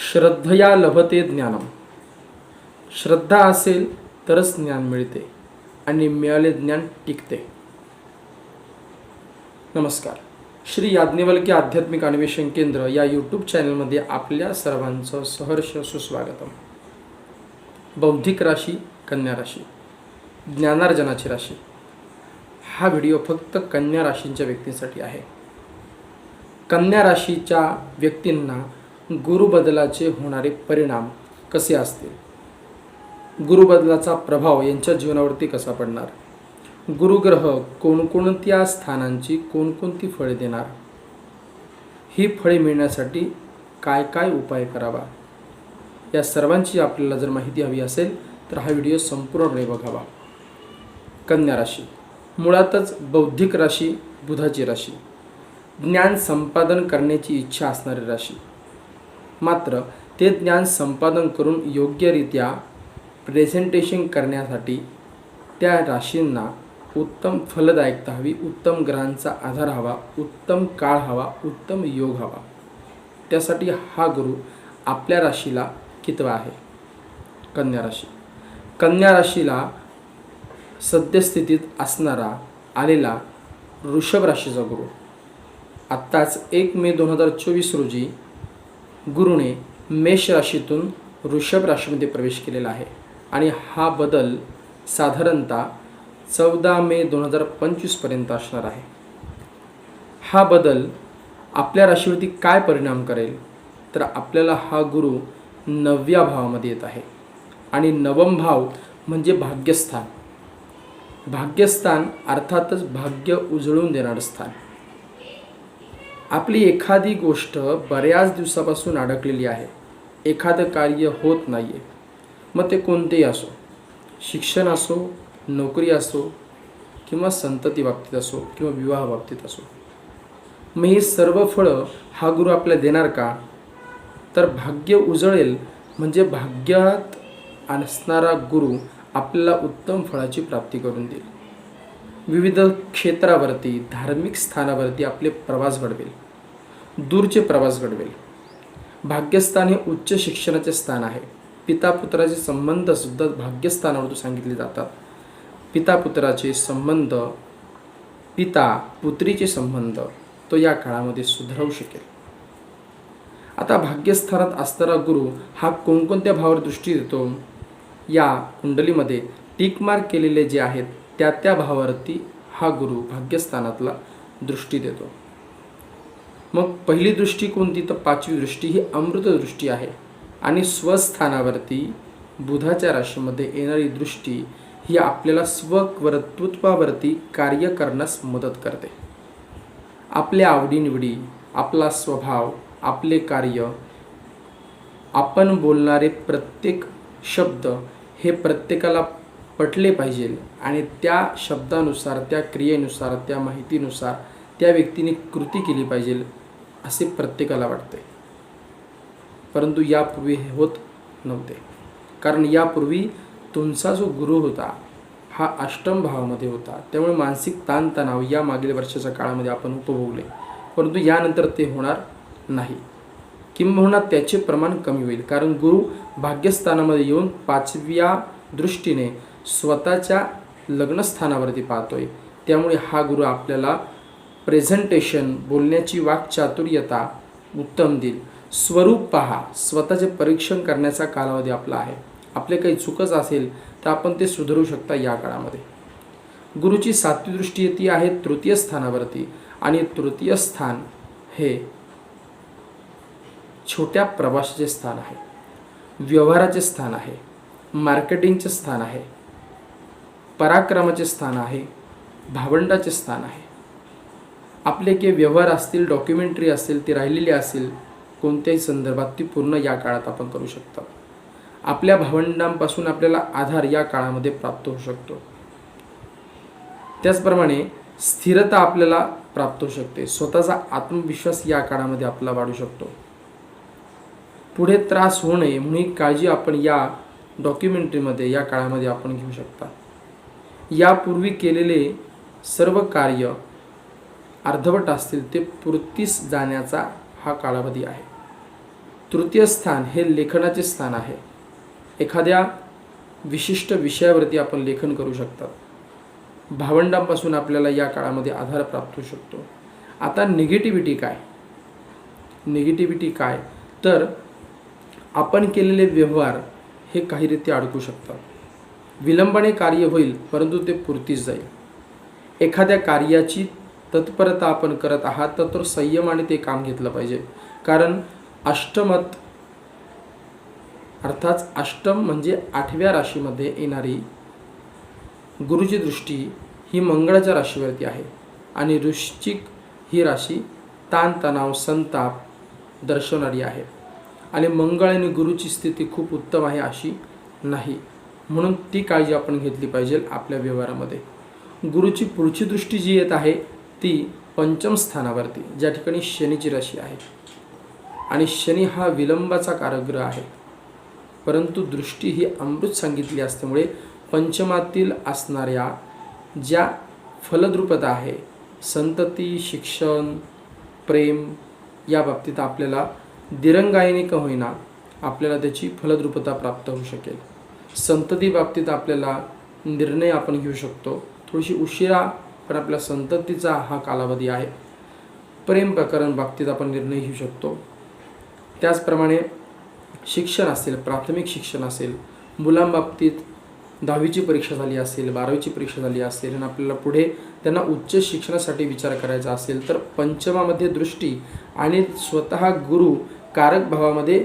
श्रद्धया लभते ज्ञानम. श्रद्धा असेल तरच ज्ञान मिळते आणि मिळाले ज्ञान टिकते. नमस्कार. श्री याज्ञवल्क्य आध्यात्मिक अन्वेषण केंद्र या यूट्यूब चॅनलमध्ये आपल्या सर्वांचं सहर्ष सुस्वागतम. बौद्धिक राशी कन्या राशी ज्ञानार्जनाची राशी. हा व्हिडिओ फक्त कन्या राशींच्या व्यक्तींसाठी आहे. कन्या राशीच्या व्यक्तींना गुरुबदलाचे होणारे परिणाम कसे असतील? गुरुबदलाचा प्रभाव यांच्या जीवनावरती कसा पडणार? गुरुग्रह कोणकोणत्या स्थानांची कोणकोणती फळे देणार? ही फळे मिळण्यासाठी काय काय उपाय करावा? या सर्वांची आपल्याला जर माहिती हवी असेल तर हा व्हिडिओ संपूर्णपणे बघावा. कन्या राशी. मुळातच बौद्धिक राशी बुधाची राशी. ज्ञान संपादन करण्याची इच्छा असणारी राशी. मात्र ते ज्ञान संपादन करून योग्यरित्या प्रेझेंटेशन करण्यासाठी त्या राशींना उत्तम फलदायकता हवी उत्तम ग्रहांचा आधार हवा उत्तम काळ हवा उत्तम योग हवा. त्यासाठी हा गुरु आपल्या राशीला कितवा आहे? कन्या राशी. कन्या राशीला सद्यस्थितीत असणारा आलेला वृषभ राशीचा गुरु. आत्ताच एक मे दोन हजार चोवीस रोजी गुरुने मेष राशीतून वृषभ राशीमध्ये प्रवेश केलेला आहे. आणि हा बदल साधारणतः चौदा मे दोन हजार पंचवीसपर्यंत असणार आहे. हा बदल आपल्या राशीवरती काय परिणाम करेल? तर आपल्याला हा गुरु नवव्या भावामध्ये येत आहे. आणि नवम भाव म्हणजे भाग्यस्थान. भाग्यस्थान अर्थातच भाग्य उजळून देणारं स्थान. आपली एखादी गोष्ट बऱ्याच दिवसापासून अडकलेली आहे. एखादं कार्य होत नाही आहे मग ते कोणतेही असो. शिक्षण असो नोकरी असो किंवा संतती बाबतीत असो किंवा विवाह बाबतीत असो. मग ही सर्व फळं हा गुरु आपल्याला देणार का? तर भाग्य उजळेल म्हणजे भाग्यात असणारा गुरु आपल्याला उत्तम फळाची प्राप्ती करून देईल. विविध क्षेत्रावरती धार्मिक स्थानावरती आपले प्रवास घडवेल. दूरचे प्रवास घडवेल. भाग्यस्थान हे उच्च शिक्षणाचे स्थान आहे. पिता पुत्राचे संबंध सुद्धा भाग्यस्थानावर सांगितले जातात. पिता पुत्राचे संबंध पिता पुत्रीचे संबंध तो या काळामध्ये सुधारू शकेल. आता भाग्यस्थानात असणारा गुरु हा कोणकोणत्या भावावर दृष्टी देतो? या कुंडलीमध्ये टिकमार्क केलेले जे आहेत त्या त्या भावावरती हा गुरु भाग्यस्थानातला दृष्टी देतो. मग पहिली दृष्टी कोणती? तर पाचवी दृष्टी ही अमृत दृष्टी आहे. आणि स्वस्थानावरती बुधाच्या राशीमध्ये येणारी दृष्टी ही आपल्याला स्वकर्तृत्वावरती कार्य करण्यास मदत करते. आपल्या आवडीनिवडी आपला स्वभाव आपले कार्य आपण बोलणारे प्रत्येक शब्द हे प्रत्येकाला पटले पाहिजे आणि त्या शब्दानुसार त्या क्रियेनुसार त्या माहितीनुसार त्या व्यक्तीने कृती केली पाहिजे असे प्रत्येकाला वाटते परंतु यापूर्वी हे होत नव्हते. कारण यापूर्वी तुमचा जो गुरु होता हा अष्टम भावामध्ये होता. त्यामुळे मानसिक ताणतणाव या मागील वर्षाच्या काळामध्ये आपण उपभोगले. परंतु यानंतर ते होणार नाही. किंबहुना त्याचे प्रमाण कमी होईल. कारण गुरु भाग्यस्थानामध्ये येऊन पाचव्या दृष्टीने स्वतःच्या लग्नस्थानावरती पाहतोय. त्यामुळे हा गुरु आपल्याला प्रेझेंटेशन बोलण्याची वाक्चातुर्यता उत्तम देईल. स्वरूप पहा. स्वतःचे परीक्षण करण्याचा कालावधी आपला आहे. आपले काही चुकच असेल तर आपण ते सुधारू शकता या काळामध्ये. गुरुची सातवी दृष्टी ती आहे तृतीय स्थानावरती आणि तृतीय स्थान हे छोट्या प्रवासाचे स्थान आहे. व्यवहाराचे स्थान आहे. मार्केटिंगचे स्थान आहे. पराक्रमाचे स्थान आहे भावंडाचे स्थान आहे. आपले जे व्यवहार असतील डॉक्युमेंटरी असेल ती राहिलेली असेल कोणत्याही संदर्भात ती पूर्ण या काळात आपण करू शकतो. आपल्या भावंडांपासून आपल्याला आधार या काळामध्ये प्राप्त होऊ शकतो. त्याचप्रमाणे स्थिरता आपल्याला प्राप्त होऊ शकते. स्वतःचा आत्मविश्वास या काळामध्ये आपला वाढू शकतो. पुढे त्रास होऊ नये म्हणून ही काळजी आपण या डॉक्युमेंटरीमध्ये या काळामध्ये आपण घेऊ शकता. यापूर्वी केलेले सर्व कार्य अर्धवट असतील ते पूर्तीस जाण्याचा हा कालावधी आहे. तृतीय स्थान हे लेखनाचे स्थान आहे. एखाद्या विशिष्ट विषयावरती आपण लेखन करू शकतात. भावंडांपासून आपल्याला या काळामध्ये आधार प्राप्त होऊ शकतो. आता निगेटिव्हिटी काय? निगेटिव्हिटी काय? तर आपण केलेले व्यवहार हे काही रीती अडकू शकतात. विलंबाने कार्य होईल परंतु ते पुरतीच जाईल. एखाद्या कार्याची तत्परता आपण करत आहात तर तो संयमाने ते काम घेतलं पाहिजे. कारण अष्टमत अर्थात अष्टम म्हणजे आठव्या राशीमध्ये येणारी गुरुची दृष्टी ही मंगळाच्या राशीवरती आहे. आणि वृश्चिक ही राशी ताणतणाव संताप दर्शवणारी आहे. आणि मंगळ आणि गुरुची स्थिती खूप उत्तम आहे अशी नाही. म्हणून ती काळजी आपण घेतली पाहिजे आपल्या व्यवहारामध्ये. गुरुची पुढची दृष्टी जी येत आहे ती पंचम स्थानावरती ज्या ठिकाणी शनीची राशी आहे. आणि शनी हा विलंबाचा कारग्रह आहे. परंतु दृष्टी ही अमृत सांगितली असल्यामुळे पंचमातील असणाऱ्या ज्या फलद्रुपता आहे संतती शिक्षण प्रेम या बाबतीत आपल्याला दिरंगाईने का होईना आपल्याला त्याची फलद्रुपता प्राप्त होऊ शकेल. संतती बाबतीत आपल्याला निर्णय आपण घेऊ शकतो. थोडीशी उशिरा पण आपल्या संततीचा हा कालावधी आहे. प्रेम प्रकरण बाबतीत आपण निर्णय घेऊ शकतो. त्याचप्रमाणे शिक्षण असेल प्राथमिक शिक्षण असेल मुलांबाबतीत दहावीची परीक्षा झाली असेल बारावीची परीक्षा झाली असेल आणि आपल्याला पुढे त्यांना उच्च शिक्षणासाठी विचार करायचा असेल तर पंचमामध्ये दृष्टी आणि स्वतः गुरु कारक भावामध्ये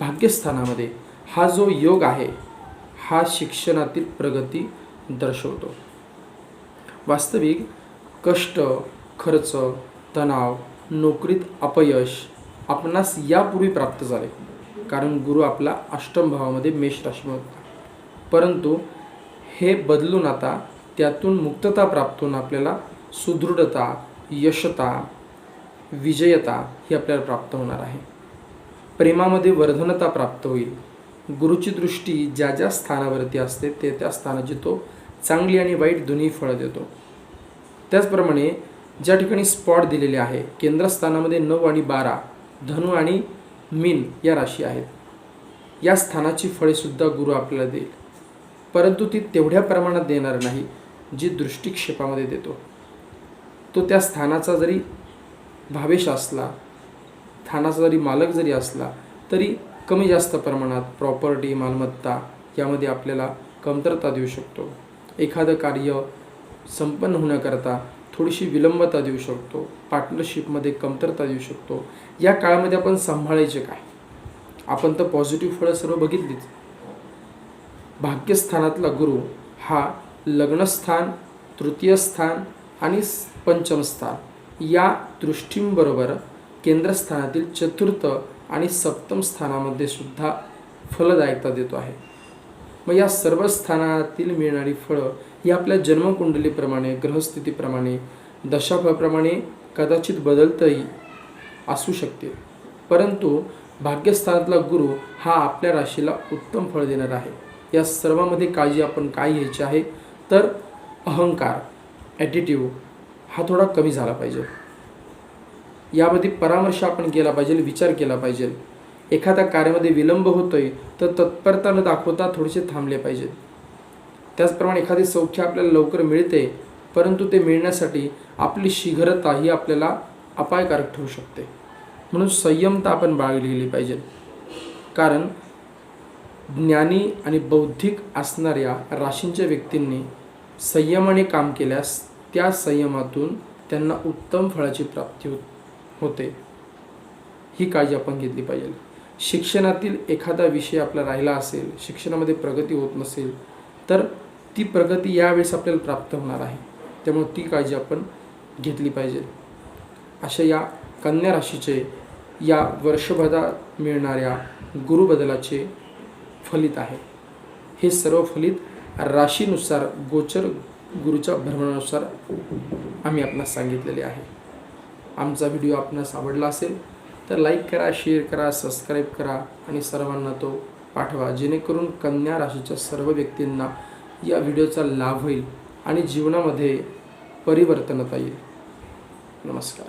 भाग्यस्थानामध्ये हा जो योग आहे हा शिक्षणातील प्रगती दर्शवतो. वास्तविक कष्ट खर्च तणाव नोकरीत अपयश आपणास यापूर्वी प्राप्त झाले. कारण गुरु आपला अष्टम भावामध्ये मेष राशीमध्ये होता. परंतु हे बदलून आता त्यातून मुक्तता प्राप्त होऊन आपल्याला सुदृढता यशता विजयता ही आपल्याला प्राप्त होणार आहे. प्रेमामध्ये वर्धनता प्राप्त होईल. गुरुची दृष्टी ज्या ज्या स्थानावरती असते ते त्या स्थानाची तो चांगली आणि वाईट दोन्ही फळं देतो. त्याचप्रमाणे ज्या ठिकाणी स्पॉट दिलेले आहे केंद्रस्थानामध्ये नऊ आणि बारा धनु आणि मीन या राशी आहेत. या स्थानाची फळेसुद्धा गुरु आपल्याला देईल. परंतु ती तेवढ्या प्रमाणात देणार नाही जी दृष्टिक्षेपामध्ये देतो. तो त्या स्थानाचा जरी भावेश असला स्थानाचा जरी मालक जरी असला तरी कमी जास्त प्रमाणात प्रॉपर्टी मालमत्ता यामध्ये आपल्याला कमतरता देऊ शकतो. एखादं कार्य संपन्न होण्याकरता थोडीशी विलंबता देऊ शकतो. पार्टनरशिपमध्ये कमतरता देऊ शकतो. या काळामध्ये आपण सांभाळायचे काय? आपण तर पॉझिटिव्ह फळं सर्व बघितलीच. भाग्यस्थानातला गुरु हा लग्नस्थान तृतीय स्थान आणि पंचमस्थान या दृष्टींबरोबर केंद्रस्थानातील चतुर्थ आणि सप्तम स्थानामध्ये सुद्धा फलदायकता देतो आहे. मग या सर्व स्थानातील मिळणारी फळं ही आपल्या जन्मकुंडलीप्रमाणे ग्रहस्थितीप्रमाणे दशाफळप्रमाणे कदाचित बदलतही असू शकते. परंतु भाग्यस्थानातला गुरु हा आपल्या राशीला उत्तम फळ देणार आहे. या सर्वामध्ये काळजी आपण काय घ्यायची आहे? तर अहंकार ॲटिट्यूड हा थोडा कमी झाला पाहिजे. यामध्ये परामर्श आपण केला पाहिजे विचार केला पाहिजे. एखाद्या कार्यामध्ये विलंब होतोय तर तत्परता न दाखवता थोडेसे थांबले पाहिजेत. त्याचप्रमाणे एखादी सौख्य आपल्याला लवकर मिळते परंतु ते मिळण्यासाठी आपली शीघ्रता ही आपल्याला अपायकारक ठरू शकते. म्हणून संयमता आपण बाळगलेली पाहिजे. कारण ज्ञानी आणि बौद्धिक असणाऱ्या राशींच्या व्यक्तींनी संयमाने काम केल्यास त्या संयमातून त्यांना उत्तम फळाची प्राप्ती होते. होते. ही काळजी आपण घेतली पाहिजे. शिक्षणातील एखादा विषय आपला राहिला असेल शिक्षणामध्ये प्रगती होत नसेल तर ती प्रगती यावेळेस आपल्याला प्राप्त होणार आहे. त्यामुळे ती काळजी आपण घेतली पाहिजे. अशा या कन्या राशीचे या वर्षभरात मिळणाऱ्या गुरुबदलाचे फलित आहे. हे सर्व फलित राशीनुसार गोचर गुरुच्या भ्रमणानुसार आम्ही आपणास सांगितलेले आहे. आमचा व्हिडिओ आपणास आवडला असेल तर लाईक करा शेअर करा सबस्क्राईब करा आणि सर्वांना तो पाठवा. जेणेकरून कन्या राशीच्या सर्व व्यक्तींना या व्हिडिओचा लाभ होईल आणि जीवनामध्ये परिवर्तनता येईल. नमस्कार.